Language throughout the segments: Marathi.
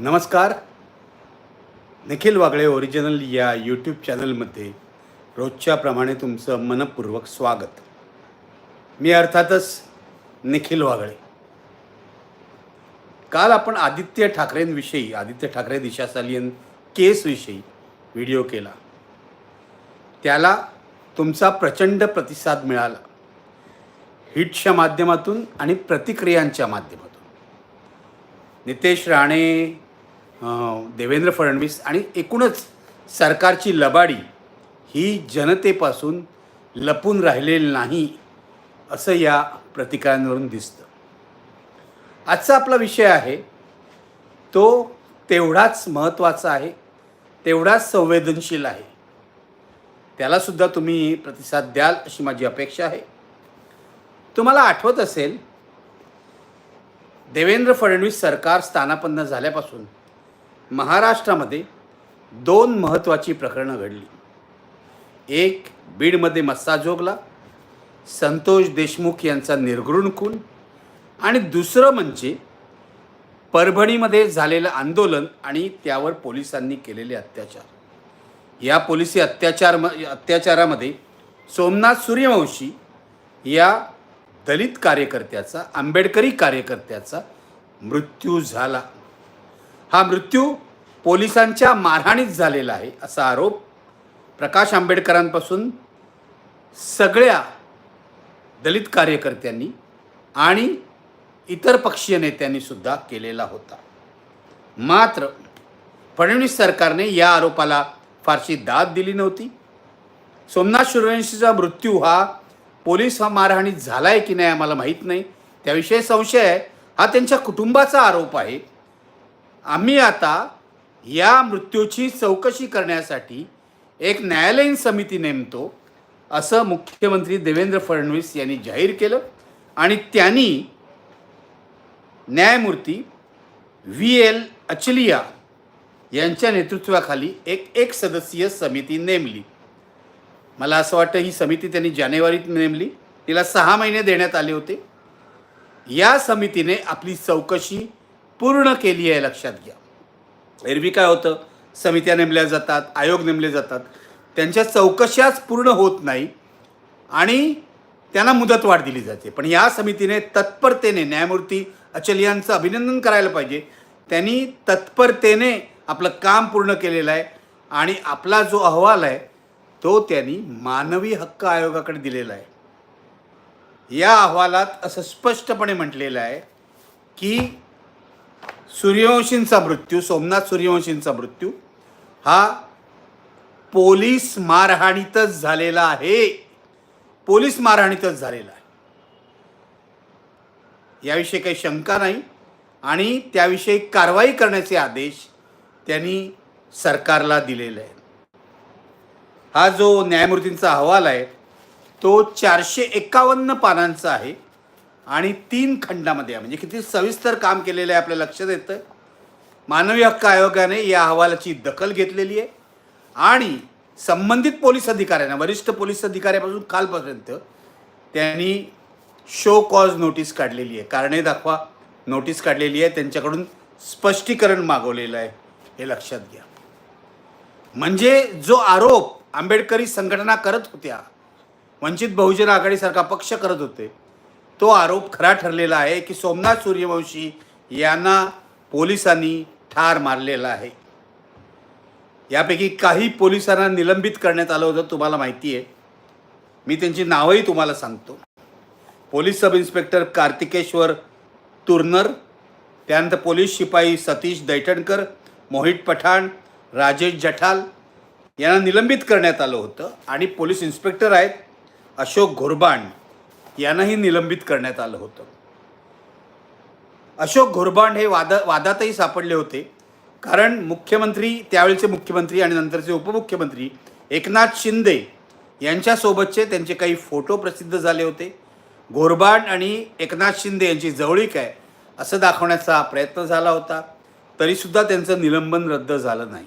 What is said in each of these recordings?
नमस्कार. निखिल वागळे ओरिजिनल या यूट्यूब चॅनलमध्ये रोजच्याप्रमाणे तुमचं मनपूर्वक स्वागत. मी अर्थातच निखिल वागळे. काल आपण आदित्य ठाकरेंविषयी आदित्य ठाकरे दिशा सालियन केसविषयी व्हिडिओ केला. त्याला तुमचा प्रचंड प्रतिसाद मिळाला. हिटच्या माध्यमातून आणि प्रतिक्रियांच्या माध्यमातून. नितेश राणे देवेंद्र फडणवीस आणि एकूणच सरकारची लबाडी ही जनतेपासून लपून राहिलेली नाही असं या प्रतिकारांवरून दिसतं. आजचा आपला विषय आहे तो तेवढाच महत्त्वाचा आहे तेवढाच संवेदनशील आहे. त्यालासुद्धा तुम्ही प्रतिसाद द्याल अशी माझी अपेक्षा आहे. तुम्हाला आठवत असेल देवेंद्र फडणवीस सरकार स्थानापन्न झाल्यापासून महाराष्ट्रामध्ये दोन महत्त्वाची प्रकरणं घडली. एक बीडमध्ये मस्साजोगला संतोष देशमुख यांचा निर्घृण खून आणि दुसरं म्हणजे परभणीमध्ये झालेलं आंदोलन आणि त्यावर पोलिसांनी केलेले अत्याचार. या पोलिसी अत्याचार म अत्याचारामध्ये सोमनाथ सूर्यवंशी या दलित कार्यकर्त्याचा आंबेडकरी कार्यकर्त्याचा मृत्यू झाला. हा मृत्यू पोलिसांच्या मारहाणीत झालेला आहे असा आरोप प्रकाश आंबेडकरांपासून सगळ्या दलित कार्यकर्त्यांनी आणि इतर पक्षीय नेत्यांनी सुद्धा केलेला होता. मात्र फडणवीस सरकारने या आरोपाला फारशी दाद दिली नव्हती. सोमनाथ सूर्यवंशीचा मृत्यू हा पोलीस हा मारहाणीत झाला आहे की नाही आम्हाला माहीत नाही. त्याविषयी संशय आहे. हा त्यांच्या कुटुंबाचा आरोप आहे. आम्ही आता या मृत्यूची चौकशी करण्यासाठी एक न्यायालयीन समिती नेमतो असं मुख्यमंत्री देवेंद्र फडणवीस यांनी जाहीर केलं आणि त्यांनी न्यायमूर्ती व्ही एल अचलिया यांच्या नेतृत्वाखाली एक एक सदस्यीय समिती नेमली. मला असं वाटतं ही समिती त्यांनी जानेवारीत नेमली. तिला सहा महिने देण्यात आले होते. या समितीने आपली चौकशी पूर्ण केली आहे लक्षात घ्या. एरवी काय होतं? समित्या नेमल्या जातात आयोग नेमले जातात. त्यांच्या चौकशाच पूर्ण होत नाही आणि त्यांना मुदतवाढ दिली जाते. पण या समितीने तत्परतेने न्यायमूर्ती अचल यांचं अभिनंदन करायला पाहिजे. त्यांनी तत्परतेने आपलं काम पूर्ण केलेलं आहे आणि आपला जो अहवाल आहे तो त्यांनी मानवी हक्क आयोगाकडे दिलेला आहे. या अहवालात असं स्पष्टपणे म्हटलेलं आहे की सूर्यवंशींचा मृत्यू सोमनाथ सूर्यवंशींचा मृत्यू हा पोलीस मारहाणीतच झालेला आहे. पोलीस मारहाणीतच झालेला आहे. याविषयी काही शंका नाही आणि त्याविषयी कारवाई करण्याचे आदेश त्यांनी सरकारला दिलेले आहेत. हा जो न्यायमूर्तींचा अहवाल आहे तो चारशे एकावन्न पानांचा आहे. आणि तीन खंडामध्ये म्हणजे किती सविस्तर काम केलेलं आहे आपल्या लक्षात येतं मानवी हक्क आयोगाने या अहवालाची दखल घेतलेली आहे. आणि संबंधित पोलीस अधिकाऱ्यांना वरिष्ठ पोलीस अधिकाऱ्यापासून कालपर्यंत त्यांनी शो कॉज नोटीस काढलेली आहे. कारणे दाखवा नोटीस काढलेली आहे. त्यांच्याकडून स्पष्टीकरण मागवलेलं आहे. हे लक्षात घ्या. म्हणजे जो आरोप आंबेडकरी संघटना करत होत्या वंचित बहुजन आघाडीसारखा पक्ष करत होते तो आरोप खरा ठरलेला आहे की सोमनाथ सूर्यवंशी यांना पोलिसांनी ठार मारलेला आहे. यापैकी काही पोलिसांना निलंबित करण्यात आलं होतं तुम्हाला माहिती आहे. मी त्यांची नावंही तुम्हाला सांगतो. Police sub inspector Karthikeshwar Turnar त्यानंतर पोलीस शिपाई सतीश दैठणकर मोहित पठाण राजेश जठाल यांना निलंबित करण्यात आलं होतं. आणि पोलीस इन्स्पेक्टर आहेत अशोक घोरबांड यांनाही निलंबित करण्यात आलं होतं. अशोक घोरबांड हे वाद वादातही सापडले होते. कारण मुख्यमंत्री त्यावेळचे मुख्यमंत्री आणि नंतरचे उपमुख्यमंत्री एकनाथ शिंदे यांच्यासोबतचे त्यांचे काही फोटो प्रसिद्ध झाले होते. घोरबांड आणि एकनाथ शिंदे यांची जवळीक आहे असं दाखवण्याचा प्रयत्न झाला होता. तरीसुद्धा त्यांचं निलंबन रद्द झालं नाही.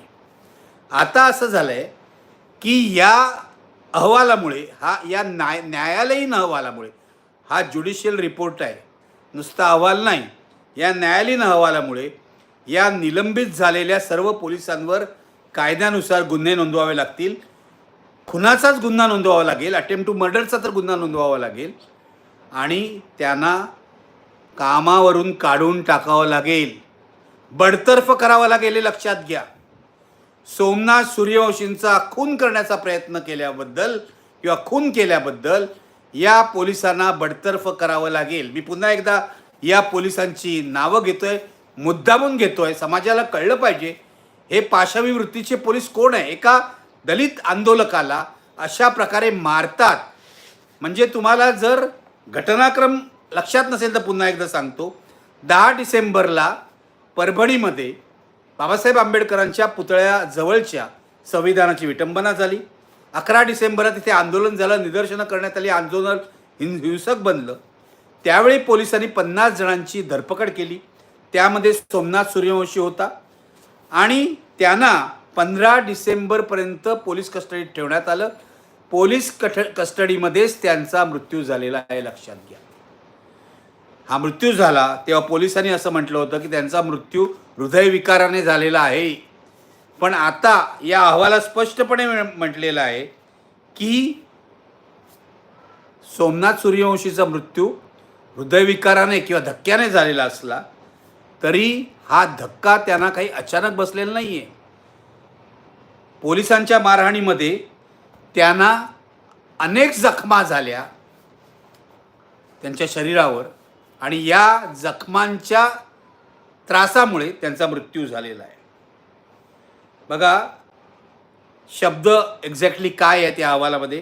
आता असं झालं आहे की या अहवालामुळे हा या न्याय न्यायालयीन अहवालामुळे हा ज्युडिशियल रिपोर्ट आहे. नुसता अहवाल नाही. या न्यायालयीन अहवालामुळे या निलंबित झालेल्या सर्व पोलिसांवर कायद्यानुसार गुन्हे नोंदवावे लागतील. खुनाचाच गुन्हा नोंदवावा लागेल. अटेम्प्ट टू मर्डरचा तर गुन्हा नोंदवावा लागेल. आणि त्यांना कामावरून काढून टाकावं लागेल. बडतर्फ करावं लागेल हे लक्षात घ्या. सोमनाथ सूर्यवंशींचा खून करण्याचा प्रयत्न केल्याबद्दल किंवा खून केल्याबद्दल या पोलिसांना बडतर्फ करावं लागेल. मी पुन्हा एकदा या पोलिसांची नावं घेतोय मुद्दामून घेतोय. समाजाला कळलं पाहिजे हे पाशवी वृत्तीचे पोलीस कोण आहे? एका दलित आंदोलकाला अशा प्रकारे मारतात. म्हणजे तुम्हाला जर घटनाक्रम लक्षात नसेल तर पुन्हा एकदा सांगतो. दहा डिसेंबरला परभणीमध्ये बाबासाहेब आंबेडकरांच्या पुतळ्याजवळच्या संविधानाची विटंबना झाली. अकरा डिसेंबरला तिथे आंदोलन झालं निदर्शनं करण्यात आली आंदोलन हिं हिंसक बनलं. त्यावेळी पोलिसांनी पन्नास जणांची धरपकड केली. त्यामध्ये सोमनाथ सूर्यवंशी होता आणि त्यांना पंधरा डिसेंबरपर्यंत पोलीस कस्टडीत ठेवण्यात आलं. पोलीस कठ कस्टडीमध्येच त्यांचा मृत्यू झालेला आहे लक्षात घ्या. हा मृत्यू झाला तेव्हा पोलिसांनी असं म्हटलं होतं की त्यांचा मृत्यू हृदयविकाराने झालेला आहे. पण आता या अहवालात स्पष्टपणे म्हटलेलं आहे की सोमनाथ सूर्यवंशीचा मृत्यू हृदयविकाराने किंवा धक्क्याने झालेला असला तरी हा धक्का त्यांना काही अचानक बसलेला नाही आहे पोलिसांच्या मारहाणीमध्ये त्यांना अनेक जखमा झाल्या. त्यांच्या शरीरावर आणि या जखमांच्या त्रासामुळे त्यांचा मृत्यू झालेला आहे. बघा शब्द एक्झॅक्टली काय आहे त्या अहवालामध्ये?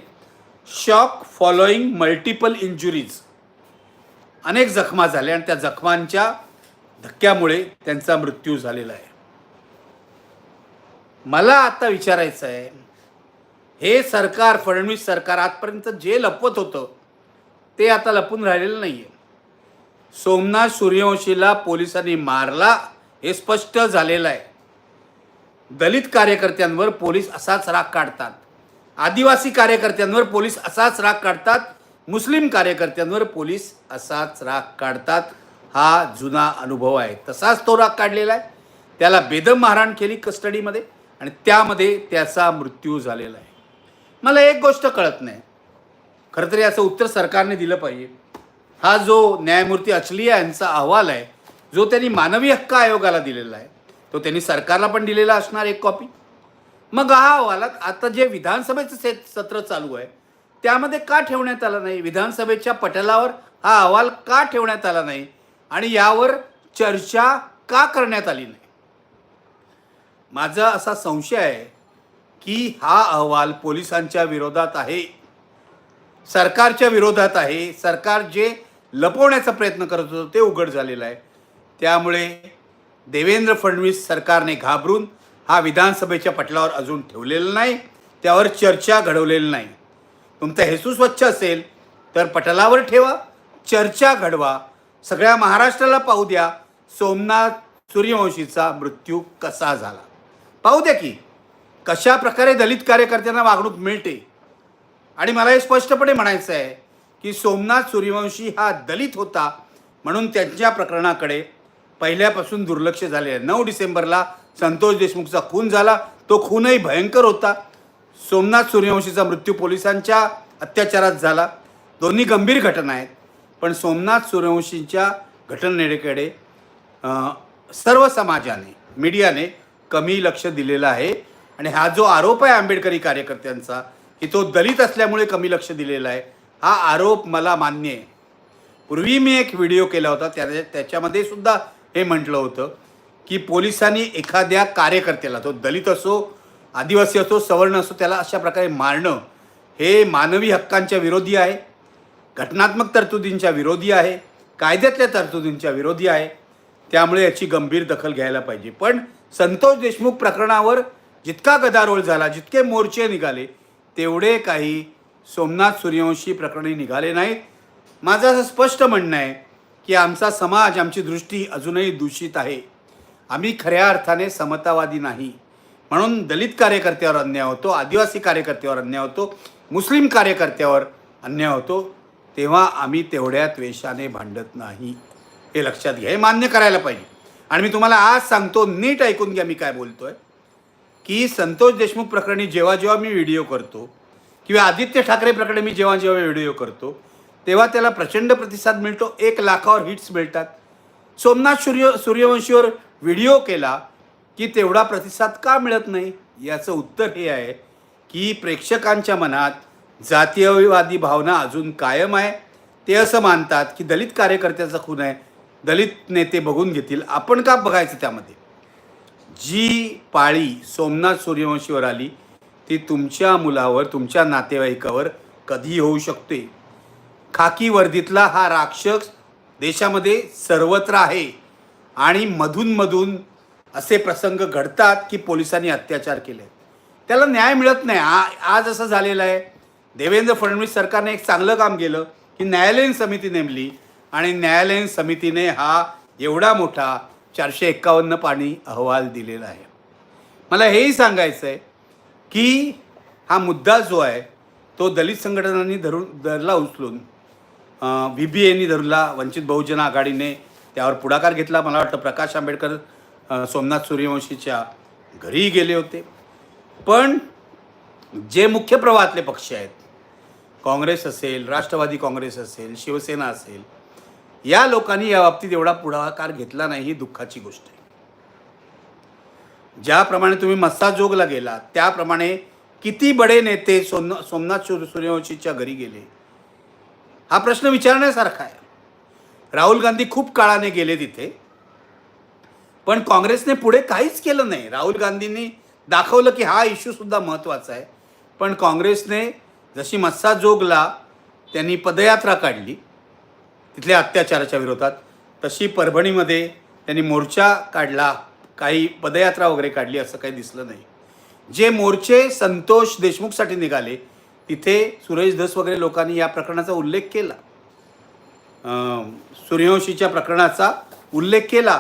शॉक फॉलोईंग मल्टिपल इंजुरीज अनेक जखमा झाल्या आणि त्या जखमांच्या धक्क्यामुळे त्यांचा मृत्यू झालेला आहे. मला आता विचारायचं आहे हे सरकार फडणवीस सरकार आजपर्यंत जे लपवत होतं ते आता लपून राहिलेलं नाही आहे सोमनाथ सूर्यवंशीला पोलिसांनी मारला हे स्पष्ट झालेलं आहे. दलित कार्यकर्त्यांवर पोलीस असाच राग काढतात. आदिवासी कार्यकर्त्यांवर पोलीस असाच राग काढतात. मुस्लिम कार्यकर्त्यांवर पोलीस असाच राग काढतात. हा जुना अनुभव आहे. तसाच तो राग काढलेला आहे. त्याला बेदम मारहाण केली कस्टडीमध्ये आणि त्यामध्ये त्याचा मृत्यू झालेला आहे. मला एक गोष्ट कळत नाही. खरं तरी याचं उत्तर सरकारने दिलं पाहिजे. हा जो न्यायमूर्ती अचलिया यांचा अहवाल आहे जो त्यांनी मानवी हक्क आयोगाला दिलेला आहे तो त्यांनी सरकारला पण दिलेला असणार एक कॉपी मग हा अहवालात आता जे विधानसभेचं से सत्र चालू आहे त्यामध्ये का ठेवण्यात आला नाही? विधानसभेच्या पटलावर हा अहवाल का ठेवण्यात आला नाही? आणि यावर चर्चा का करण्यात आली नाही? माझा असा संशय आहे की हा अहवाल पोलिसांच्या विरोधात आहे सरकारच्या विरोधात आहे. सरकार जे लपवण्याचा प्रयत्न करत होतं ते उघड झालेलं आहे. त्यामुळे देवेंद्र फडणवीस सरकारने घाबरून हा विधानसभेच्या पटलावर अजून ठेवलेला नाही त्यावर चर्चा घडवलेली नाही. तुमचा हेसू स्वच्छ असेल तर पटलावर ठेवा चर्चा घडवा. सगळ्या महाराष्ट्राला पाहू द्या सोमनाथ सूर्यवंशीचा मृत्यू कसा झाला? पाहू द्या की कशा प्रकारे दलित कार्यकर्त्यांना वागणूक मिळते? आणि मला हे स्पष्टपणे म्हणायचं आहे की सोमनाथ सूर्यवंशी हा दलित होता म्हणून त्यांच्या प्रकरणाकडे पहिल्यापासून दुर्लक्ष झाले. नऊ डिसेंबरला संतोष देशमुखचा खून झाला. तो खूनही भयंकर होता. सोमनाथ सूर्यवंशीचा मृत्यू पोलिसांच्या अत्याचारात झाला. दोन्ही गंभीर घटना आहेत. पण सोमनाथ सूर्यवंशींच्या घटनेकडे सर्व समाजाने मीडियाने कमी लक्ष दिलेलं आहे. आणि हा जो आरोप आहे आंबेडकरी कार्यकर्त्यांचा की तो दलित असल्यामुळे कमी लक्ष दिलेला आहे. हा आरोप मला मान्य आहे. पूर्वी मी एक व्हिडिओ केला होता त्या त्याच्यामध्ये सुद्धा हे म्हटलं होतं की पोलिसांनी एखाद्या कार्यकर्त्याला तो दलित असो आदिवासी असो सवर्ण असो त्याला अशा प्रकारे मारणं हे मानवी हक्कांच्या विरोधी आहे. घटनात्मक तरतुदींच्या विरोधी आहे. कायद्यातल्या तरतुदींच्या विरोधी आहे. त्यामुळे याची गंभीर दखल घ्यायला पाहिजे. पण संतोष देशमुख प्रकरणावर जितका गदारोळ झाला जितके मोर्चे निघाले तेवढे काही सोमनाथ सूर्यवंशी प्रकरणी निघाले नाहीत. माझं असं स्पष्ट म्हणणं आहे की आमचा समाज आमची दृष्टी अजूनही दूषित आहे. आम्ही खऱ्या अर्थाने समतावादी नाही. म्हणून दलित कार्यकर्त्यावर अन्याय होतो आदिवासी कार्यकर्त्यावर अन्याय होतो मुस्लिम कार्यकर्त्यावर अन्याय होतो तेव्हा आम्ही तेवढ्या द्वेषाने भांडत नाही. हे लक्षात घ्या हे मान्य करायला पाहिजे. आणि मी तुम्हाला आज सांगतो नीट ऐकून घ्या मी काय बोलतो आहे की संतोष देशमुख प्रकरणी जेव्हा जेव्हा मी व्हिडिओ करतो किंवा आदित्य ठाकरे प्रकरणी मी जेव्हा जेव्हा व्हिडिओ करतो तेव्हा त्याला प्रचंड प्रतिसाद मिळतो. एक लाखावर हिट्स मिळतात. सोमनाथ सूर्य सूर्यवंशीवर व्हिडिओ केला की तेवढा प्रतिसाद का मिळत नाही? याचं उत्तर हे आहे की प्रेक्षकांच्या मनात जातीयवादी भावना अजून कायम आहे. ते असं मानतात की दलित कार्यकर्त्याचा खून आहे. दलित नेते बघून घेतील. आपण का बघायचं त्यामध्ये? जी पाळी सोमनाथ सूर्यवंशीवर आली ती तुमच्या मुलावर तुमच्या नातेवाईकावर कधी होऊ शकते. खाकी वर्दीतला हा राक्षस देशामध्ये सर्वत्र आहे आणि मधूनमधून असे प्रसंग घडतात की पोलिसांनी अत्याचार केले. त्याला न्याय मिळत नाही. आ आज असं झालेलं आहे. देवेंद्र फडणवीस सरकारने एक चांगलं काम केलं की न्यायालयीन समिती नेमली आणि न्यायालयीन समितीने हा एवढा मोठा चारशे एक्कावन्न पाणी अहवाल दिलेला आहे. मला हेही सांगायचं आहे की हा मुद्दा जो आहे तो दलित संघटनांनी धरून धरला उचलून व्ही बी एनी धरला वंचित बहुजन आघाडीने त्यावर पुढाकार घेतला. मला वाटतं प्रकाश आंबेडकर सोमनाथ सूर्यवंशीच्या घरीही गेले होते. पण जे मुख्य प्रवाहातले पक्ष आहेत काँग्रेस असेल राष्ट्रवादी काँग्रेस असेल शिवसेना असेल या लोकांनी या बाबतीत एवढा पुढाकार घेतला नाही ही दुःखाची गोष्ट आहे. ज्याप्रमाणे तुम्ही मस्साजोगला गेला त्याप्रमाणे किती बडे नेते सोम सोमनाथ सूर्यवंशीच्या घरी गेले? हा प्रश्न विचारण्यासारखा आहे. राहुल गांधी खूप काळाने गेले तिथे. पण काँग्रेसने पुढे काहीच केलं नाही. राहुल गांधींनी दाखवलं की हा इश्यूसुद्धा महत्त्वाचा आहे. पण काँग्रेसने जशी मस्साजोगला त्यांनी पदयात्रा काढली तिथल्या अत्याचाराच्या विरोधात तशी परभणीमध्ये त्यांनी मोर्चा काढला. काही पदयात्रा वगैरे काढली असं काही दिसलं नाही. जे मोर्चे संतोष देशमुखसाठी निघाले तिथे सुरेश धस वगैरे लोकांनी या प्रकरणाचा उल्लेख केला. सूर्यवंशीच्या प्रकरणाचा उल्लेख केला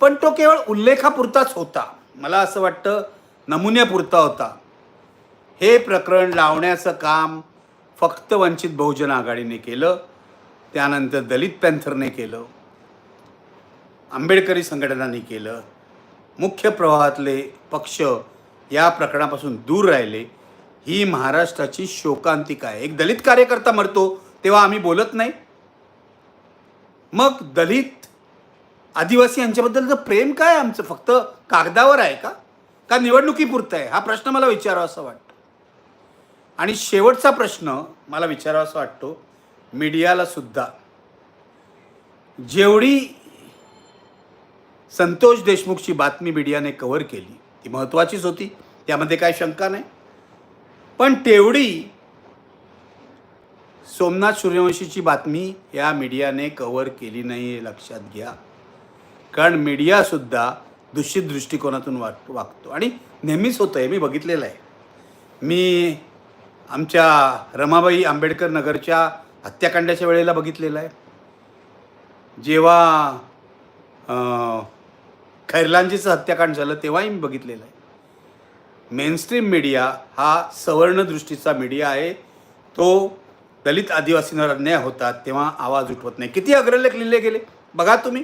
पण तो केवळ उल्लेखापुरताच होता. मला असं वाटतं नमुन्यापुरता होता. हे प्रकरण लावण्याचं काम फक्त वंचित बहुजन आघाडीने केलं त्यानंतर दलित पॅन्थरने केलं आंबेडकरी संघटनांनी केलं मुख्य प्रवाहातले पक्ष या प्रकरणापासून दूर राहिले. ही महाराष्ट्राची शोकांतिका आहे. एक दलित कार्यकर्ता मरतो तेव्हा आम्ही बोलत नाही. मग दलित आदिवासी यांच्याबद्दलचं प्रेम काय आमचं? फक्त कागदावर आहे का? का निवडणुकीपुरतं आहे? हा प्रश्न मला विचारावा असं वाटतं. आणि शेवटचा प्रश्न मला विचारावासा वाटतो मीडियाला सुद्धा. जेवढी संतोष देशमुखची बातमी मीडियाने कव्हर केली. ती महत्त्वाचीच होती. त्यामध्ये काय शंका नाही. पण तेवढी सोमनाथ सूर्यवंशीची बातमी या मीडियाने कव्हर केली नाही हे लक्षात घ्या. कारण मीडियासुद्धा दूषित दृष्टिकोनातून वाग वागतो. आणि नेहमीच होतं आहे मी बघितलेलं आहे. मी आमच्या रमाबाई आंबेडकर नगरच्या हत्याकांडाच्या वेळेला बघितलेलं आहे. जेव्हा खैरलांजीचं हत्याकांड झालं तेव्हाही मी बघितलेलं आहे. मेनस्ट्रीम मीडिया हा सवर्णदृष्टीचा मीडिया आहे. तो दलित आदिवासींवर अन्याय होतात तेव्हा आवाज उठवत नाही. किती अग्रलेख लिहिले गेले? बघा तुम्ही.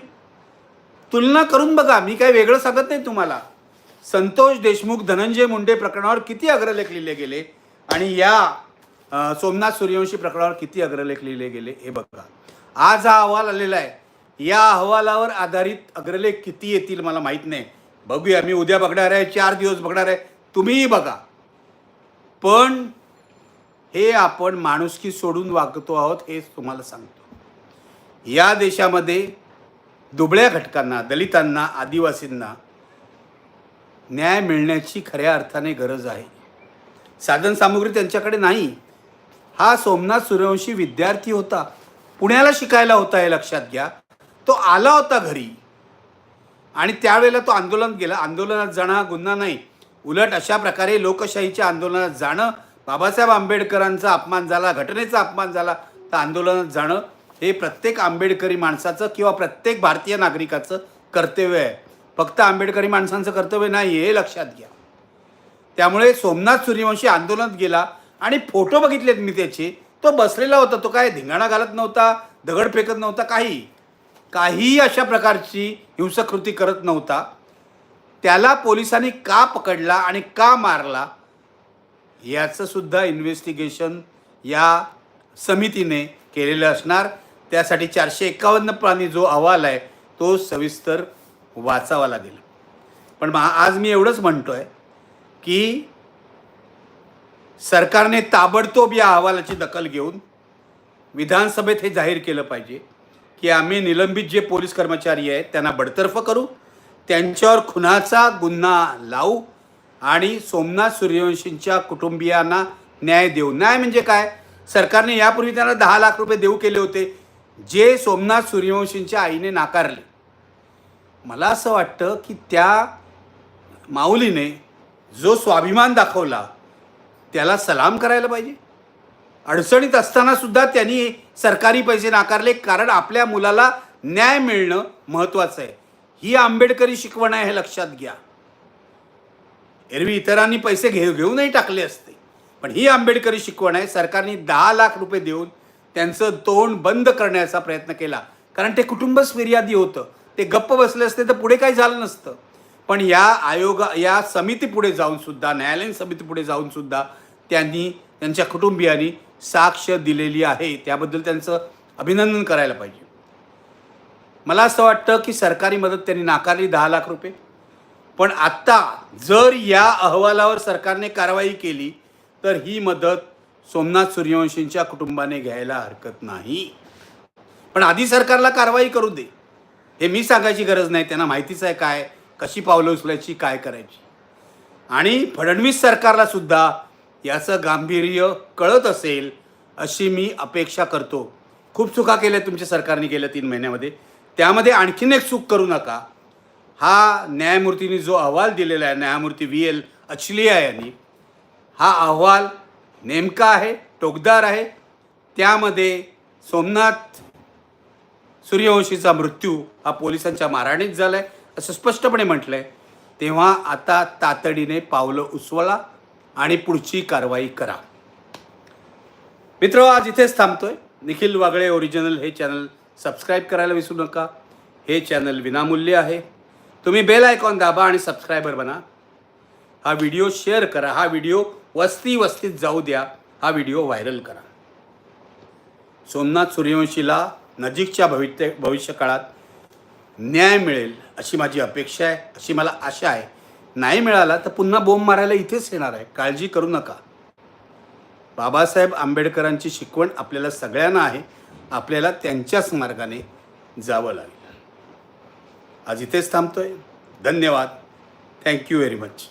तुलना करून बघा. मी काही वेगळं सांगत नाही तुम्हाला. संतोष देशमुख धनंजय मुंडे प्रकरणावर किती अग्रलेख लिहिले गेले? आणि या सोमनाथ सूर्यवंशी प्रकरणावर किती अग्रलेख लिहिले गेले? हे बघा. आज हा अहवाल आलेला आहे. या अहवालावर आधारित अग्रलेख किती येतील मला माहीत नाही. बघूया मी उद्या बघणार आहे चार दिवस बघणार आहे. तुम्हीही बघा. पण हे आपण माणुसकी सोडून वागतो आहोत हेच तुम्हाला सांगतो. या देशामध्ये दुबळ्या घटकांना दलितांना आदिवासींना न्याय मिळण्याची खऱ्या अर्थाने गरज आहे. साधन सामुग्री त्यांच्याकडे नाही. हा सोमनाथ सूर्यवंशी विद्यार्थी होता. पुण्याला शिकायला होता हे लक्षात घ्या. तो आला होता घरी. आणि त्यावेळेला तो आंदोलन गेला आंदोलनात जाणं हा गुन्हा नाही. उलट अशा प्रकारे लोकशाहीच्या आंदोलनात जाणं बाबासाहेब आंबेडकरांचा अपमान झाला घटनेचा अपमान झाला तर आंदोलनात जाणं हे प्रत्येक आंबेडकरी माणसाचं किंवा प्रत्येक भारतीय नागरिकाचं कर्तव्य आहे. फक्त आंबेडकरी माणसांचं कर्तव्य नाही हे लक्षात घ्या. त्यामुळे सोमनाथ सूर्यवंशी आंदोलनात गेला आणि फोटो बघितलेत मी त्याचे. तो बसलेला होता. तो काय धिंगाणा घालत नव्हता दगड फेकत नव्हता काही. काहीही अशा प्रकारची हिंसकृती करत नव्हता. त्याला पोलिसांनी का पकडला आणि का मारला याचं सुद्धा इन्व्हेस्टिगेशन या समितीने केलेलं असणार. त्यासाठी चारशे एकावन्न प्राणी जो अहवाल आहे तो सविस्तर वाचावा लागेल. पण आज मी एवढंच म्हणतो आहे की सरकारने ताबडतोब या अहवालाची दखल घेऊन विधानसभेत हे जाहीर केलं पाहिजे. की आम्ही निलंबित जे पोलीस कर्मचारी आहेत त्यांना बडतर्फ करू त्यांच्यावर खुनाचा गुन्हा लावू आणि सोमनाथ सूर्यवंशींच्या कुटुंबियांना न्याय देऊ. न्याय म्हणजे काय? सरकारने यापूर्वी त्यांना दहा लाख रुपये देऊ केले होते जे सोमनाथ सूर्यवंशींच्या आईने नाकारले. मला असं वाटतं की त्या माऊलीने जो स्वाभिमान दाखवला त्याला सलाम करायला पाहिजे. अडचणीत असताना सुद्धा त्यांनी सरकारी पैसे नाकारले. कारण आपल्या मुलाला न्याय मिळणं महत्त्वाचं आहे. ही आंबेडकरी शिकवण आहे हे लक्षात घ्या. एरवी इतरांनी पैसे घेऊ घेऊनही टाकले असते. पण ही आंबेडकरी शिकवण आहे. सरकारने दहा लाख रुपये देऊन त्यांचं तोंड बंद करण्याचा प्रयत्न केला. कारण ते कुटुंबच फिर्यादी होतं. ते गप्प बसले असते तर पुढे काही झालं नसतं. पण या आयोगा या समितीपुढे जाऊन सुद्धा न्यायालयीन समितीपुढे जाऊन सुद्धा त्यांनी त्यांच्या कुटुंबियांनी साक्ष दिलेली आहे त्याबद्दल त्यांचं अभिनंदन करायला पाहिजे. मला असं वाटतं की सरकारी मदत त्यांनी नाकारली दहा लाख रुपये. पण आत्ता जर या अहवालावर सरकारने कारवाई केली तर ही मदत सोमनाथ सूर्यवंशींच्या कुटुंबाने घ्यायला हरकत नाही. पण आधी सरकारला कारवाई करू दे. हे मी सांगायची गरज नाही त्यांना माहितीच आहे काय कशी पावलं उचलायची काय करायची. आणि फडणवीस सरकारला सुद्धा याचं गांभीर्य कळत असेल अशी मी अपेक्षा करतो. खूप चुका केल्या तुमच्या सरकारने गेल्या तीन महिन्यामध्ये. त्यामध्ये आणखीन एक चूक करू नका. हा न्यायमूर्तींनी जो अहवाल दिलेला आहे न्यायमूर्ती व्ही. एल. अचलिया यांनी हा अहवाल नेमका आहे टोकदार आहे. त्यामध्ये सोमनाथ सूर्यवंशीचा मृत्यू हा पोलिसांच्या मारहाणीत झाला आहे असं स्पष्टपणे म्हटलं आहे तेव्हा आता तातडीने पावलं उचवला आणि पुढची कारवाई करा. मित्र आज इथेच थांबतोय. निखिल वागळे ओरिजिनल हे चॅनल सबस्क्राईब करायला विसरू नका. हे चॅनल विनामूल्य आहे. तुम्ही बेल आयकॉन दाबा आणि सबस्क्रायबर बना. हा व्हिडिओ शेअर करा. हा व्हिडिओ वस्ती वस्तीत जाऊ द्या. हा व्हिडिओ व्हायरल करा. सोमनाथ सूर्यवंशीला नजीकच्या भवित्य भविष्यकाळात न्याय मिळेल अशी माझी अपेक्षा आहे. अशी मला आशा आहे. नाही मिळाला तर पुन्हा बोंब मारायला इथेच येणार आहे. काळजी करू नका. बाबासाहेब आंबेडकरांची शिकवण आपल्याला सगळ्यांना आहे. आपल्याला त्यांच्याच मार्गाने जावं लागेल. आज इथेच थांबतोय. धन्यवाद. Thank you very much